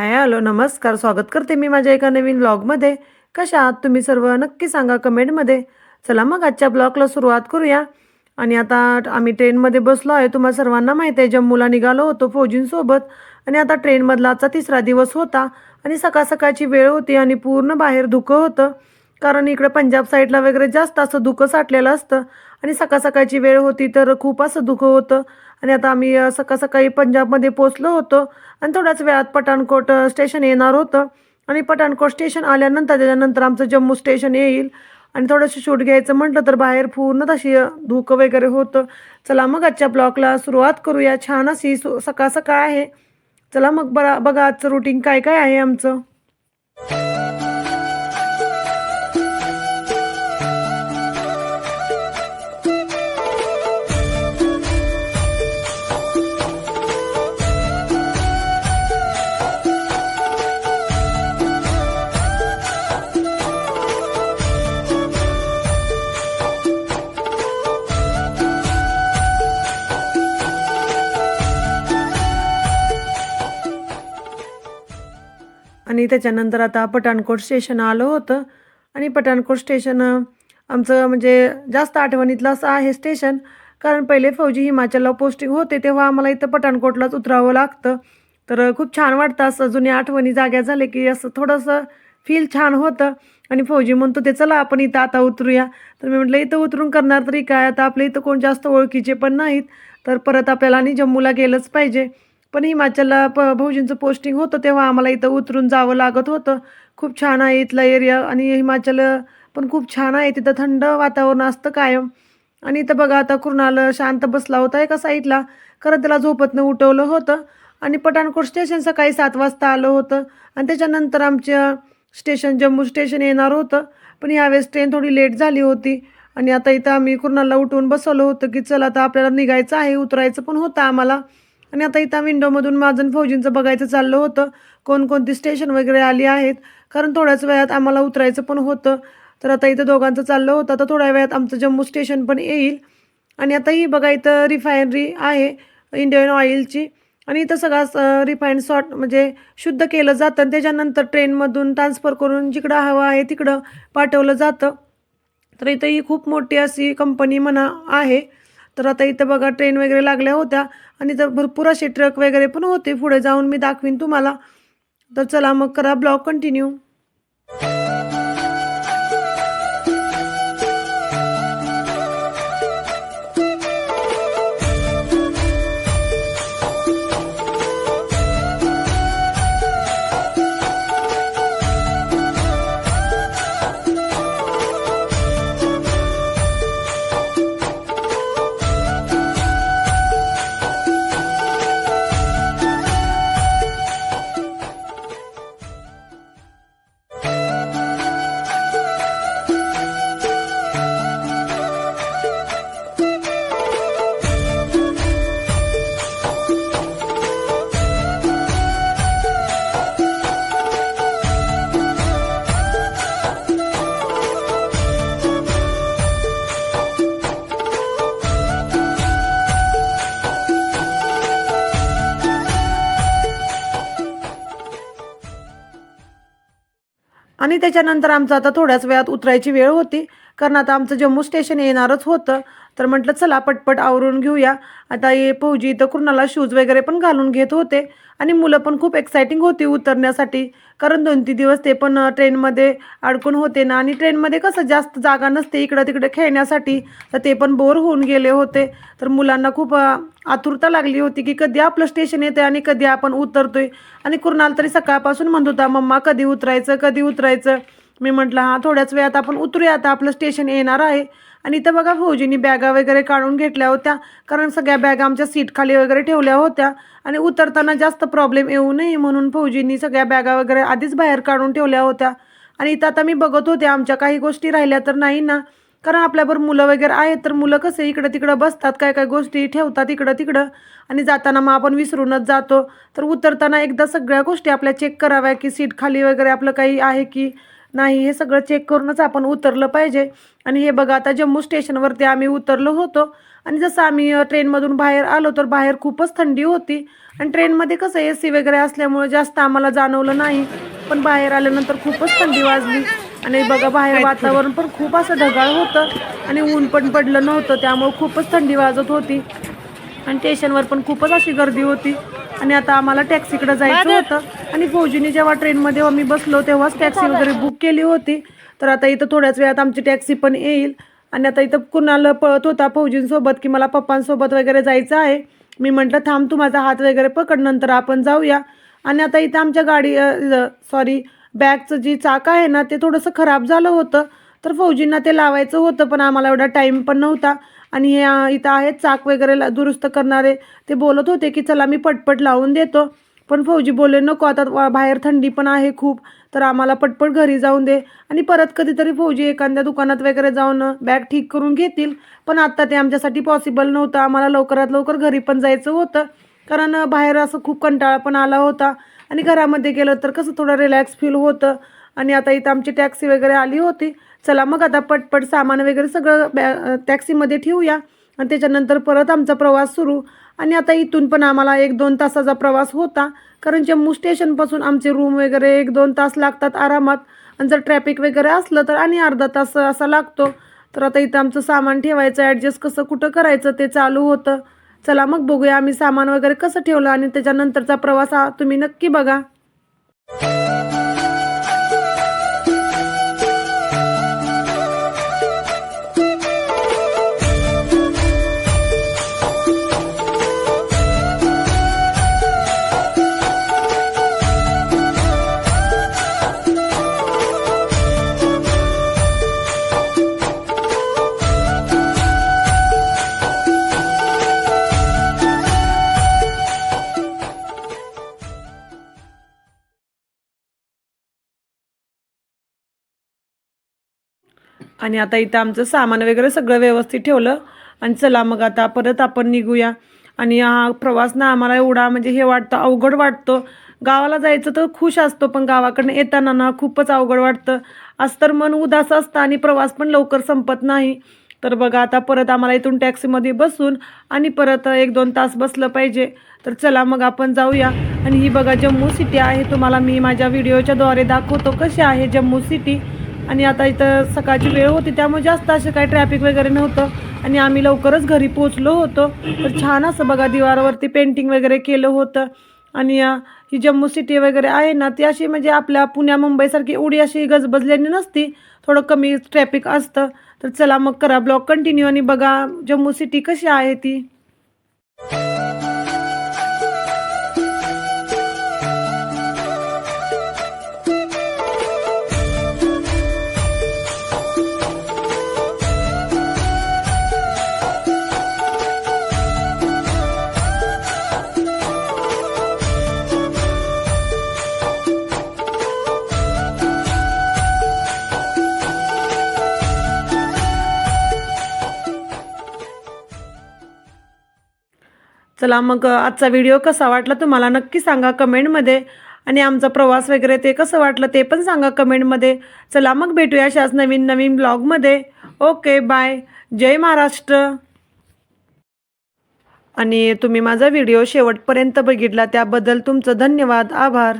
Hi hello नमस्कार स्वागत करते मी माझ्या एका नवीन ब्लॉगमध्ये कशा आहात तुम्ही सर्व? नक्की सांगा कमेंटमध्ये. चला मग आजच्या ब्लॉगला सुरुवात करूया. आणि आता आम्ही ट्रेनमध्ये बसलो आहे. तुम्हाला सर्वांना माहिती आहे जम्मूला निघालो होतो फौजींसोबत. आणि आता ट्रेनमधला आजचा तिसरा दिवस होता. आणि सकाळ सकाळची वेळ होती आणि पूर्ण बाहेर धुकं होतं. कारण इकडे पंजाब साईडला वगैरे जास्त असं धुकं साठलेलं असतं. आणि सकाळ सकाळची वेळ होती तर खूप असं धुकं होतं. आणि आता आम्ही सकाळ सकाळी पंजाबमध्ये पोचलो होतो. आणि थोड्याच वेळात पठाणकोट स्टेशन येणार होतं. आणि पठाणकोट स्टेशन आल्यानंतर त्याच्यानंतर आमचं जम्मू स्टेशन येईल. आणि थोडंसं शूट घ्यायचं म्हटलं तर बाहेर पूर्ण तशी धुकं वगैरे होतं. चला मग आजच्या ब्लॉगला सुरुवात करूया. छान अशी सु सकाळ सकाळ आहे. चला मग बरा बघा आजचं रुटीन काय काय आहे आमचं. आणि त्याच्यानंतर आता पठाणकोट स्टेशन आलं होतं. आणि पठाणकोट स्टेशन आमचं म्हणजे जास्त आठवणीतलं असं आहे स्टेशन कारण पहिले फौजी हिमाचलला पोस्टिंग होते तेव्हा आम्हाला इथं पठाणकोटलाच उतरावं लागतं. तर खूप छान वाटतं असं जुन्या आठवणी जाग्या झाले की असं थोडंसं फील छान होतं. आणि फौजी म्हणतो ते चला आपण इथं आता उतरूया. तर मी म्हटलं इथं उतरून करणार तरी काय? आता आपल्या इथं कोण जास्त ओळखीचे पण नाहीत. तर परत आपल्याला आणि जम्मूला गेलंच पाहिजे. पण हिमाचलला प भाऊजींचं पोस्टिंग होतं तेव्हा आम्हाला इथं उतरून जावं लागत होतं. खूप छान आहे इथला एरिया आणि हिमाचल पण खूप छान आहे. तिथं थंड वातावरण असतं कायम. आणि इथं बघा आता कुणाल शांत बसला होता एका साईडला खरं त्याला झोपतनं उठवलं होतं. आणि पठाणकोट स्टेशन सकाळी सात वाजता आलं होतं. आणि त्याच्यानंतर आमच्या स्टेशन जम्मू स्टेशन येणार होतं. पण यावेळेस ट्रेन थोडी लेट झाली होती. आणि आता इथं आम्ही कुर्णाला उठवून बसवलं होतं की चला आता आपल्याला निघायचं आहे उतरायचं पण होतं आम्हाला. आणि आता इथं विंडोमधून माझं फौजींचं बघायचं चाललं होतं. कोणकोणती स्टेशन वगैरे आली आहेत. कारण थोड्याच वेळात आम्हाला उतरायचं पण होतं. तर आता इथं दोघांचं चाललं होतं. आता थोड्या वेळात आमचं जम्मू स्टेशन पण येईल. आणि आता ही बघा इथं रिफायनरी आहे इंडियन ऑइलची. आणि इथं सगळा रिफाईंड सॉट म्हणजे शुद्ध केलं जातं. आणि त्याच्यानंतर ट्रेनमधून ट्रान्सफर करून जिकडं हवं आहे तिकडं पाठवलं जातं. तर इथं ही खूप मोठी अशी कंपनी म्हणा आहे. तर आता इथं बघा ट्रेन वगैरे लागल्या होत्या. आणि तर भरपूर असे ट्रक वगैरे पण होते. पुढे जाऊन मी दाखवीन तुम्हाला. तर चला मग करा ब्लॉग कंटिन्यू आणि त्याच्यानंतर आमचं आता थोड्याच वेळात उतरायची वेळ होती. कारण आता आमचं जम्मू स्टेशन येणारच होतं. तर म्हटलं चला पटपट आवरून घेऊया. आता ये फौजी इथं कुणाला शूज वगैरे पण घालून घेत होते आणि मुलं पण खूप एक्सायटिंग होती उतरण्यासाठी. कारण दोन तीन दिवस ते पण ट्रेनमध्ये अडकून होते ना. आणि ट्रेनमध्ये कसं जास्त जागा नसते इकडं तिकडे खेळण्यासाठी तर ते पण बोर होऊन गेले होते. तर मुलांना खूप आतुरता लागली होती की कधी आपलं स्टेशन येते आणि कधी आपण उतरतोय. आणि कुणाला तरी सकाळपासून म्हणत होता मम्मा कधी उतरायचं कधी उतरायचं? मी म्हटलं हां थोड्याच वेळात आपण उतरूया. आता आपलं स्टेशन येणार आहे. आणि इथं बघा फौजींनी बॅगा वगैरे काढून घेतल्या होत्या. कारण सगळ्या बॅगा आमच्या सीटखाली वगैरे ठेवल्या होत्या. आणि उतरताना जास्त प्रॉब्लेम येऊ नये म्हणून फौजींनी सगळ्या बॅगा वगैरे आधीच बाहेर काढून ठेवल्या होत्या. आणि इथं आता मी बघत होते आमच्या काही गोष्टी राहिल्या तर नाही ना. कारण आपल्याबरोबर मुलं वगैरे आहेत तर मुलं कसे इकडं तिकडं बसतात काय काय गोष्टी ठेवतात इकडं तिकडं आणि जाताना मग आपण विसरूनच जातो. तर उतरताना एकदा सगळ्या गोष्टी आपल्या चेक कराव्या की सीट खाली वगैरे आपलं काही आहे की नाही हे सगळं चेक करूनच आपण उतरलं पाहिजे. आणि हे बघा आता जम्मू स्टेशनवरती आम्ही उतरलो होतो. आणि जसं आम्ही ट्रेनमधून बाहेर आलो तर बाहेर खूपच थंडी होती. आणि ट्रेनमध्ये कसं ए सी वगैरे असल्यामुळे जास्त आम्हाला जाणवलं नाही. पण बाहेर आल्यानंतर खूपच थंडी वाजली. आणि बघा बाहेर वातावरण पण खूप असं ढगाळ होतं. आणि ऊन पण पडलं नव्हतं त्यामुळे खूपच थंडी वाजत होती. आणि स्टेशनवर पण खूपच अशी गर्दी होती. आणि आता आम्हाला टॅक्सीकडे जायचं होतं. आणि फौजीने जेव्हा ट्रेनमध्ये आम्ही बसलो तेव्हाच टॅक्सी वगैरे बुक केली होती. तर आता इथं थोड्याच वेळात आमची टॅक्सी पण येईल. आणि आता इथं कुणाला पळत होता फौजींसोबत की मला पप्पांसोबत वगैरे जायचं आहे. मी म्हटलं थांब तू माझा हात वगैरे पकड नंतर आपण जाऊया. आणि आता इथं आमच्या गाडी सॉरी बॅगचं जी चाक आहे ना ते थोडंसं खराब झालं होतं. तर फौजींना ते लावायचं होतं पण आम्हाला एवढा टाईम पण नव्हता. आणि हे इथं आहेत चाक वगैरे ला- दुरुस्त करणारे. ते बोलत होते की चला मी पटपट लावून देतो. पण फौजी बोलले नको आता बाहेर थंडी पण आहे खूप तर आम्हाला पटपट घरी जाऊन दे. आणि परत कधीतरी फौजी एखाद्या दुकानात वगैरे जाऊन बॅग ठीक करून घेतील. पण आत्ता ते आमच्यासाठी पॉसिबल नव्हतं. आम्हाला लवकरात लवकर घरी पण जायचं होतं. कारण बाहेर असं खूप कंटाळा पण आला होता. आणि घरामध्ये गेलं तर कसं थोडं रिलॅक्स फील होतं. आणि आता इथं आमची टॅक्सी वगैरे आली होती. चला मग आता पटपट सामान वगैरे सगळं बॅ टॅक्सीमध्ये ठेवूया. आणि त्याच्यानंतर परत आमचा प्रवास सुरू. आणि आता इथून पण आम्हाला एक दोन तासाचा प्रवास होता. कारण जम्मू स्टेशनपासून आमचे रूम वगैरे एक दोन तास लागतात आरामात. आणि जर ट्रॅफिक वगैरे असलं तर आणि अर्धा तास असा लागतो. तर आता इथं आमचं सामान ठेवायचं ॲडजस्ट कसं कुठं करायचं ते चालू होतं. चला मग बघूया आम्ही सामान वगैरे कसं ठेवलं आणि त्याच्यानंतरचा प्रवास हा तुम्ही नक्की बघा. आणि आता इथं आमचं सामान वगैरे सगळं व्यवस्थित ठेवलं. आणि चला मग आता परत आपण निघूया. आणि हा प्रवास ना आम्हाला एवढा म्हणजे हे वाटतं अवघड वाटतो. गावाला जायचं तर खुश असतो पण गावाकडनं येताना ना खूपच अवघड वाटतं. आज तर मन उदास असतं आणि प्रवास पण लवकर संपत नाही. तर बघा आता परत आम्हाला इथून टॅक्सीमध्ये बसून आणि परत एक दोन तास बसलं पाहिजे. तर चला मग आपण जाऊया. आणि ही बघा जम्मू सिटी आहे. तुम्हाला मी माझ्या व्हिडिओच्याद्वारे दाखवतो कशी आहे जम्मू सिटी. आणि आता इथं सकाळची वेळ होती त्यामुळे जास्त असं काही ट्रॅफिक वगैरे नव्हतं. आणि आम्ही लवकरच घरी पोचलो होतो. तर छान असं बघा दिवारावरती पेंटिंग वगैरे केलं होतं. आणि ही जम्मू सिटी वगैरे आहे ना ती अशी म्हणजे आपल्या पुण्या मुंबईसारखी उडी अशी गजबजलेली नसती. थोडं कमी ट्रॅफिक असतं. तर चला मग करा ब्लॉग कंटिन्यू आणि बघा जम्मू सिटी कशी आहे ती. चला मग आजचा व्हिडिओ कसा वाटला तुम्हाला नक्की सांगा कमेंटमध्ये आणि आमचा प्रवास वगैरे ते कसं वाटलं ते पण सांगा कमेंटमध्ये चला मग भेटूया अशाच नवीन नवीन ब्लॉगमध्ये ओके बाय जय महाराष्ट्र. आणि तुम्ही माझा व्हिडिओ शेवटपर्यंत बघितला त्याबद्दल तुमचं धन्यवाद. आभार.